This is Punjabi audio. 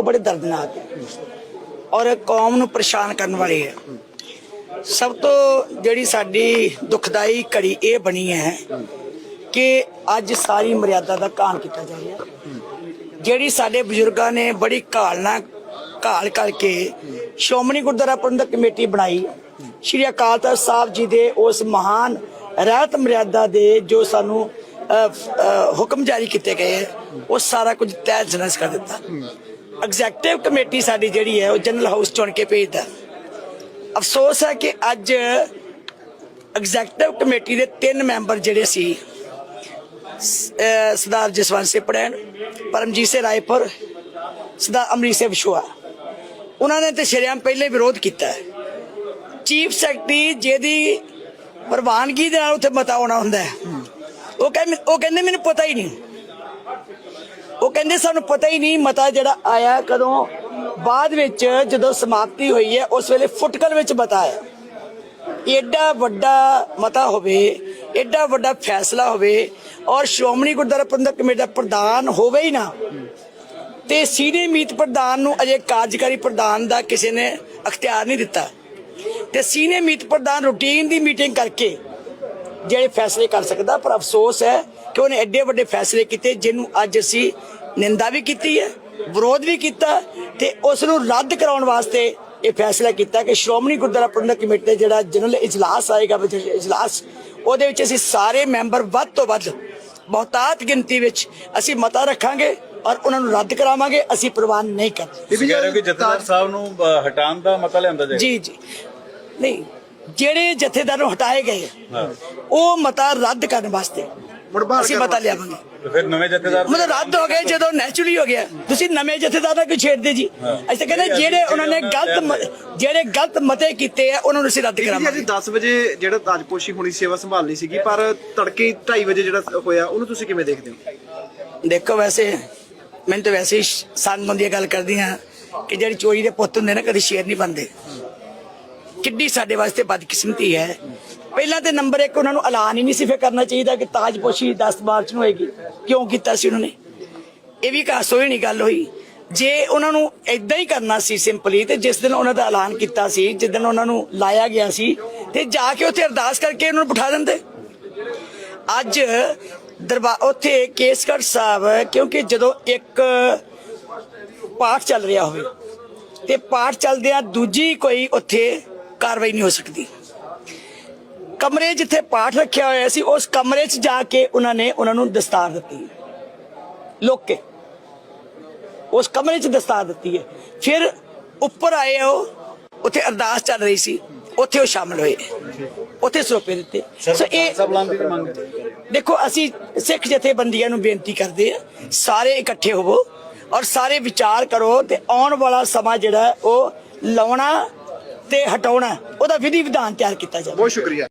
ਉਹ ਬੜੇ ਦਰਦਨਾਕ ਹੈ। ਔਰ ਕੌਮ ਨੂੰ ਪਰੇਸ਼ਾਨ ਕਰਨ ਵਾਲੀ ਹੈ। ਸਭ ਤੋਂ ਜਿਹੜੀ ਸਾਡੀ ਦੁਖਦਾਈ ਘੜੀ ਇਹ ਬਣੀ ਹੈ ਕਿ ਅੱਜ ਸਾਰੀ ਮਰਿਆਦਾ ਦਾ ਕਾਣ ਕੀਤਾ ਜਾ ਰਿਹਾ ਜਿਹੜੀ ਸਾਡੇ ਬਜ਼ੁਰਗਾਂ ਨੇ ਬੜੀ ਘਾਲਣਾ ਘਾਲ ਕਰਕੇ ਸ਼੍ਰੋਮਣੀ ਗੁਰਦੁਆਰਾ ਪ੍ਰਬੰਧਕ ਕਮੇਟੀ ਬਣਾਈ। ਸ਼੍ਰੀ ਅਕਾਲ ਤਖਤ ਸਾਹਿਬ ਜੀ ਦੇ ਉਸ ਮਹਾਨ ਰਹਿਤ ਮਰਿਆਦਾ ਦੇ ਜੋ ਸਾਨੂੰ ਹੁਕਮ ਜਾਰੀ ਕੀਤੇ ਗਏ ਹੈ, ਉਹ ਸਾਰਾ ਕੁਝ ਤੈਅ ਜਨਸ ਕਰ ਦਿੱਤਾ। ਐਗਜ਼ੈਕਟਿਵ ਕਮੇਟੀ ਸਾਡੀ ਜਿਹੜੀ ਹੈ ਉਹ ਜਨਰਲ ਹਾਊਸ ਚੁਣ ਕੇ ਭੇਜਦਾ। ਅਫਸੋਸ ਹੈ ਕਿ ਅੱਜ ਐਗਜ਼ੈਕਟਿਵ ਕਮੇਟੀ ਦੇ ਤਿੰਨ ਮੈਂਬਰ ਜਿਹੜੇ ਸੀ ਸਰਦਾਰ ਜਸਵੰਤ ਸਿੰਘ ਪੜੈਣ, ਪਰਮਜੀਤ ਸਿੰਘ ਰਾਏਪੁਰ, ਸਰਦਾਰ ਅਮਰੀਕ ਸਿੰਘ ਵਿਸ਼ਵਾ ਉਹਨਾਂ ਨੇ ਤੇ ਸ਼ਰਿਆਮ ਪਹਿਲੇ ਵਿਰੋਧ ਕੀਤਾ ਚੀਫ ਸੈਕਟਰੀ ਜਿਹਦੀ ਪ੍ਰਵਾਨਗੀ ਦੇ ਨਾਲ ਉੱਥੇ ਮਤਾ ਆਉਣਾ ਹੁੰਦਾ ਉਹ ਕਹਿੰਦੇ ਉਹ ਕਹਿੰਦੇ ਮੈਨੂੰ ਪਤਾ ਹੀ ਨਹੀਂ। ਉਹ ਕਹਿੰਦੇ ਸਾਨੂੰ ਪਤਾ ਹੀ ਨਹੀਂ ਮਤਾ ਜਿਹੜਾ ਆਇਆ ਕਦੋਂ। ਬਾਅਦ ਵਿੱਚ ਜਦੋਂ ਸਮਾਪਤੀ ਹੋਈ ਹੈ, ਉਸ ਵੇਲੇ ਫੁਟਕਲ ਵਿੱਚ ਮਤਾ ਆਇਆ। ਏਡਾ ਵੱਡਾ ਮਤਾ ਹੋਵੇ ਐਡਾ ਵੱਡਾ ਫੈਸਲਾ ਹੋਵੇ ਔਰ ਸ਼੍ਰੋਮਣੀ ਗੁਰਦੁਆਰਾ ਪ੍ਰਬੰਧਕ ਕਮੇਟੀ ਦਾ ਪ੍ਰਧਾਨ ਹੋਵੇ ਹੀ ਨਾ, ਤੇ ਸੀਨੀਅਰ ਮੀਤ ਪ੍ਰਧਾਨ ਨੂੰ ਅਜੇ ਕਾਰਜਕਾਰੀ ਪ੍ਰਧਾਨ ਦਾ ਕਿਸੇ ਨੇ ਅਖਤਿਆਰ ਨਹੀਂ ਦਿੱਤਾ। ਤੇ ਸੀਨੀਅਰ ਮੀਤ ਪ੍ਰਧਾਨ ਰੂਟੀਨ ਦੀ ਮੀਟਿੰਗ ਕਰਕੇ ਜਿਹੜੇ ਫੈਸਲੇ ਕਰ ਸਕਦਾ, ਪਰ ਅਫਸੋਸ ਹੈ ਕਿ ਉਹਨੇ ਐਡੇ ਵੱਡੇ ਫੈਸਲੇ ਕੀਤੇ ਜਿਹਨੂੰ ਅੱਜ ਅਸੀਂ ਨਿੰਦਾ ਵੀ ਕੀਤੀ ਹੈ ਵਿਰੋਧ ਵੀ ਕੀਤਾ ਤੇ ਉਸ ਨੂੰ ਰੱਦ ਕਰਾਉਣ ਵਾਸਤੇ ਇਹ ਫੈਸਲਾ ਕੀਤਾ ਕਿ ਸ਼੍ਰੋਮਣੀ ਗੁਰਦੁਆਰਾ ਪ੍ਰਬੰਧਕ ਕਮੇਟੀ ਦਾ ਜਿਹੜਾ ਜਨਰਲ ਇਜਲਾਸ ਆਏਗਾ ਇਜਲਾਸ ਉਹਦੇ ਵਿੱਚ ਅਸੀਂ ਸਾਰੇ ਮੈਂਬਰ ਵੱਧ ਤੋਂ ਵੱਧ ਬਹੁਤਾਤ ਗਿਣਤੀ ਵਿੱਚ ਅਸੀਂ ਮਤਾ ਰੱਖਾਂਗੇ ਔਰ ਉਹਨਾਂ ਨੂੰ ਰੱਦ ਕਰਾਵਾਂਗੇ ਅਸੀਂ ਪ੍ਰਵਾਨ ਨਹੀਂ ਹੋ ਕਿ ਜਥੇਦਾਰ ਸਾਹਿਬ ਨੂੰ ਅ, ਹਟਾਉਣ ਦਾ ਮਤਾ ਲਿਆਂਦਾ ਜਾਏ ਜੀ ਜੀ। ਨਹੀਂ ਜਿਹੜੇ ਜਥੇਦਾਰ ਨੂੰ ਹਟਾਏ ਗਏ। ਉਹ ਮਤਾ ਰੱਦ ਕਰਨ ਵਾਸਤੇ ਅਸੀਂ ਵਾਸਤੇ। ਲਿਆਵਾਂਗੇ। ਫਿਰ ਨਵੇਂ ਜਥੇਦਾਰ ਮਤਲਬ ਰੱਦ ਹੋ ਗਏ ਜਦੋਂ ਨੈਚੁਰਲੀ ਹੋ ਗਿਆ। ਤੁਸੀਂ ਨਵੇਂ ਜਥੇਦਾਰ ਦਾ ਕਿਉਂ ਛੇੜਦੇ ਜੀ। ਅਸੀਂ ਤਾਂ ਕਹਿੰਦੇ ਜਿਹੜੇ ਉਹਨਾਂ ਨੇ ਗਲਤ ਮ- ਜਿਹੜੇ ਗਲਤ ਮਤੇ ਕੀਤੇ ਆ ਉਹਨਾਂ ਨੂੰ ਅਸੀਂ ਰੱਦ ਜੀ ਅੱਜ ਕਰਾਂਗੇ 10 ਵਜੇ ਜਿਹੜਾ ਤਾਜਪੋਸ਼ੀ ਹੋਣੀ ਸੇਵਾ ਸੰਭਾਲਣੀ ਸੀਗੀ ਪਰ ਤੜਕੇ 2:30 ਵਜੇ ਜਿਹੜਾ ਹੋਇਆ ਉਹਨੂੰ ਤੁਸੀਂ ਕਿਵੇਂ ਦੇਖਦੇ ਹੋ? ਦੇਖੋ ਵੈਸੇ ਮੈਨੂੰ ਤਾਂ ਵੈਸੇ ਹੀ ਸੰਗ ਹੁੰਦੀ ਗੱਲ ਕਰਦੀ ਆ ਕਿ ਜਿਹੜੀ ਚੋਰੀ ਦੇ ਪੁੱਤ ਹੁੰਦੇ ਨਾ ਕਦੀ ਸ਼ੇਰ ਨਹੀਂ ਬਣਦੇ। ਕਿੱਡੀ ਸਾਡੇ ਵਾਸਤੇ ਬਦਕਿਸਮਤੀ ਹੈ। ਪਹਿਲਾਂ ਤੇ ਨੰਬਰ 1 ਉਹਨਾਂ ਨੂੰ ਐਲਾਨ ਹੀ ਨਹੀਂ ਸੀ ਫੇ ਕਰਨਾ ਚਾਹੀਦਾ ਕਿ ਤਾਜਪੋਸ਼ੀ 10 ਮਾਰਚ ਨੂੰ ਹੋਏਗੀ। ਕਿਉਂ ਕੀਤਾ ਸੀ ਉਹਨਾਂ ਨੇ? ਇਹ ਵੀ ਕਾਸੋ ਹੀ ਨਹੀਂ ਗੱਲ ਹੋਈ। ਜੇ ਉਹਨਾਂ ਨੂੰ ਇਦਾਂ ਹੀ ਕਰਨਾ ਸੀ ਸਿੰਪਲੀ ਤੇ ਜਿਸ ਦਿਨ ਉਹਨਾਂ ਦਾ ਐਲਾਨ ਕੀਤਾ ਸੀ, ਜਿਸ ਦਿਨ ਉਹਨਾਂ ਨੂੰ ਲਾਇਆ ਗਿਆ ਸੀ ਤੇ ਜਾ ਕੇ ਉੱਥੇ ਅਰਦਾਸ ਕਰਕੇ ਉਹਨਾਂ ਨੂੰ ਬਿਠਾ ਦਿੰਦੇ। ਅੱਜ ਦਰਬਾਰ ਉੱਥੇ ਕੇਸਗੜ੍ਹ ਸਾਹਿਬ, ਕਿਉਂਕਿ ਜਦੋਂ ਇੱਕ ਪਾਠ ਚੱਲ ਰਿਹਾ ਹੋਵੇ ਤੇ ਪਾਠ ਚੱਲਦਿਆਂ ਦੂਜੀ ਕੋਈ ਉੱਥੇ ਕਾਰਵਾਈ ਨਹੀਂ ਹੋ ਸਕਦੀ। ਕਮਰੇ ਜਿੱਥੇ ਪਾਠ ਰੱਖਿਆ ਹੋਇਆ ਸੀ ਉਸ ਕਮਰੇ 'ਚ ਜਾ ਕੇ ਉਹਨਾਂ ਨੇ ਉਹਨਾਂ ਨੂੰ ਦਸਤਾਰ ਦਿੱਤੀ। ਲੁੱਕ ਕੇ। ਉਸ ਕਮਰੇ 'ਚ ਦਸਤਾਰ ਦਿੱਤੀ ਹੈ। ਫਿਰ ਉੱਪਰ ਆਏ ਉਹ ਉੱਥੇ ਅਰਦਾਸ ਚੱਲ ਰਹੀ ਸੀ। ਉੱਥੇ ਉਹ ਸ਼ਾਮਲ ਹੋਏ। ਉੱਥੇ ਸਰੋਪੇ ਦਿੱਤੇ। ਸੋ ਇਹ। ਦੇਖੋ ਅਸੀਂ ਸਿੱਖ ਜਥੇਬੰਦੀਆਂ ਨੂੰ ਬੇਨਤੀ ਕਰਦੇ ਆ ਸਾਰੇ ਇਕੱਠੇ ਹੋਵੋ ਔਰ ਸਾਰੇ ਵਿਚਾਰ ਕਰੋ ਤੇ ਆਉਣ ਵਾਲਾ ਸਮਾਂ ਜਿਹੜਾ ਉਹ ਲਾਉਣਾ ਤੇ ਹਟਾਉਣਾ ਉਹਦਾ ਵਿਧੀ ਵਿਧਾਨ ਤਿਆਰ ਕੀਤਾ ਜਾਵੇ। ਬਹੁਤ ਸ਼ੁਕਰੀਆ।